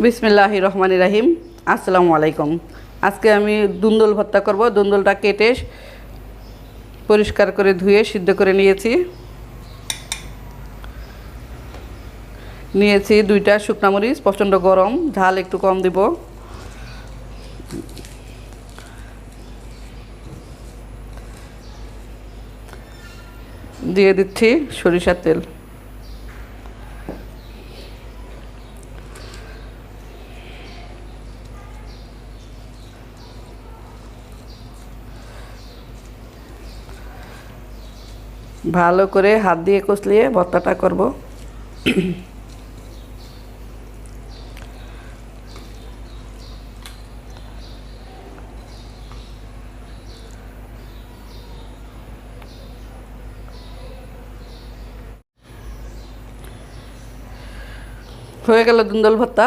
বিসমিল্লাহ রহমান রাহিম। আসসালামু আলাইকুম। আজকে আমি দুন্দল ভর্তা করব। দুন্দলটা কেটে পরিষ্কার করে ধুয়ে সিদ্ধ করে নিয়েছি। নিয়েছি দুইটা শুকনা মরিচ, প্রচণ্ড গরম। ঝাল একটু কম দিব। দিয়ে দিচ্ছি সরিষার তেল। ভালো করে হাত দিয়ে কষলিয়ে ভর্তাটা করব। হয়ে গেল দুন্দল ভর্তা।